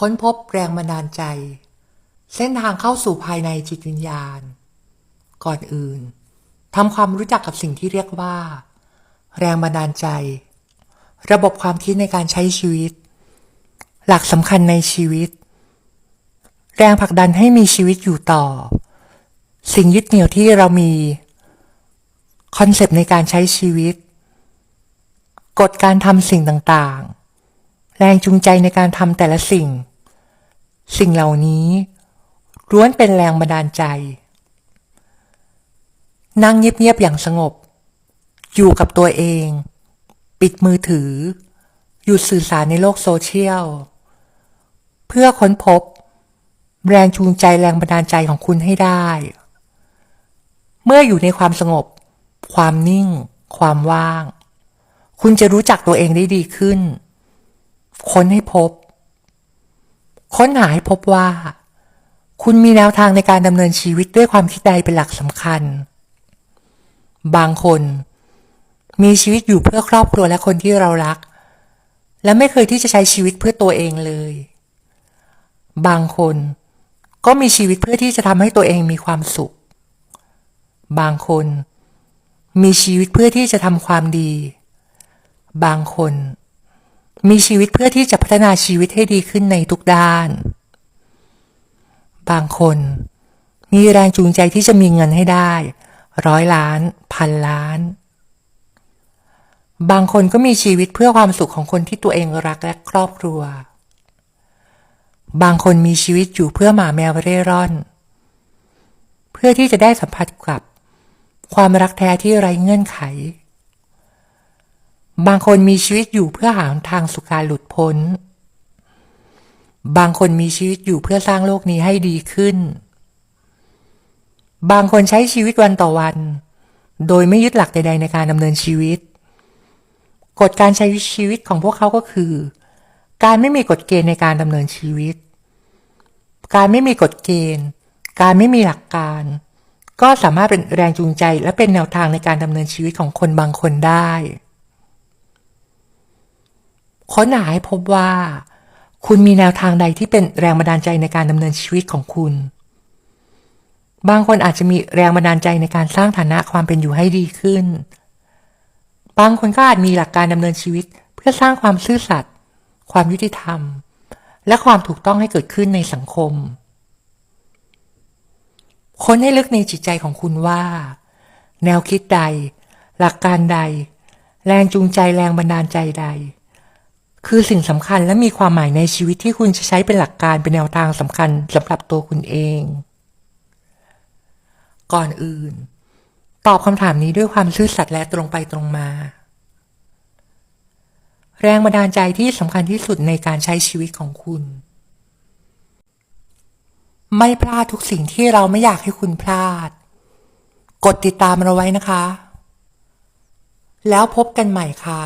ค้นพบแรงบันดาลใจ เส้นทางเข้าสู่ภายในจิตวิญญาณ ก่อนอื่นทำความรู้จักกับสิ่งที่เรียกว่า แรงบันดาลใจ ระบบความคิดในการใช้ชีวิต หลักสำคัญในชีวิต แรงผลักดันให้มีชีวิตอยู่ต่อ สิ่งยึดเหนี่ยวที่เรามีคอนเซปต์ในการใช้ชีวิต กฎการทำสิ่งต่างๆ แรงจูงใจในการทำแต่ละสิ่ง สิ่งเหล่านี้ล้วนเป็นแรงบันดาลใจ นั่งเงียบๆอย่างสงบ อยู่กับตัวเอง ปิดมือถือ หยุดสื่อสารในโลกโซเชียล เพื่อค้นพบ แรงจูงใจแรงบันดาลใจของคุณให้ได้ เมื่ออยู่ในความสงบ ความนิ่ง ความว่าง คุณจะรู้จักตัวเองได้ดีขึ้น ค้นให้พบ ค้นหาให้พบว่า คุณมีแนวทางในการดำเนินชีวิตด้วยความคิดใดเป็นหลักสำคัญ บางคน มีชีวิตอยู่เพื่อครอบครัวและคนที่เรารัก และไม่เคยที่จะใช้ชีวิตเพื่อตัวเองเลย บางคนก็มีชีวิตเพื่อที่จะทำให้ตัวเองมีความสุข บางคน มีชีวิตเพื่อที่จะทำความดี บางคน มีชีวิตเพื่อที่จะพัฒนาชีวิตให้ดีขึ้นในทุกด้าน บางคน มีแรงจูงใจที่จะมีเงินให้ได้ ร้อยล้าน พันล้าน บางคนก็มีชีวิตเพื่อความสุขของคนที่ตัวเองรักและครอบครัว บางคนมีชีวิตอยู่เพื่อหมาแมวเร่ร่อน เพื่อที่จะได้สัมผัสกับ ความรักแท้ที่ไร้เงื่อนไข บางคนมีชีวิตอยู่เพื่อหาทางสู่การหลุดพ้น บางคนมีชีวิตอยู่เพื่อสร้างโลกนี้ให้ดีขึ้น บางคนใช้ชีวิตวันต่อวัน โดยไม่ยึดหลักใดๆในการดำเนินชีวิต กฎการใช้ชีวิตของพวกเขาก็คือ การไม่มีกฎเกณฑ์ในการดำเนินชีวิต การไม่มีกฎเกณฑ์ การไม่มีหลักการ ก็สามารถเป็นแรงจูงใจและเป็นแนวทางในการดำเนินชีวิตของคนบางคนได้ ค้นหาให้พบว่า คุณมีแนวทางใดที่เป็นแรงบันดาลใจในการดำเนินชีวิตของคุณ บางคนอาจจะมีแรงบันดาลใจในการสร้างฐานะความเป็นอยู่ให้ดีขึ้น บางคนก็อาจมีหลักการดำเนินชีวิตเพื่อสร้างความซื่อสัตย์ความยุติธรรม และความถูกต้องให้เกิดขึ้นในสังคม ค้นให้ลึกในจิตใจของคุณว่า แนวคิดใด หลักการใด แรงจูงใจแรงบันดาลใจใด คือสิ่งสำคัญและมีความหมายในชีวิตที่คุณจะใช้เป็นหลักการเป็นแนวทางสำคัญสำหรับตัวคุณเอง ก่อนอื่น ตอบคำถามนี้ด้วยความซื่อสัตย์และตรงไปตรงมา แรงบันดาลใจที่สำคัญที่สุดในการใช้ชีวิตของคุณ ไม่พลาดทุกสิ่งที่เราไม่อยากให้คุณพลาด กดติดตามเราไว้นะคะ แล้วพบกันใหม่ค่ะ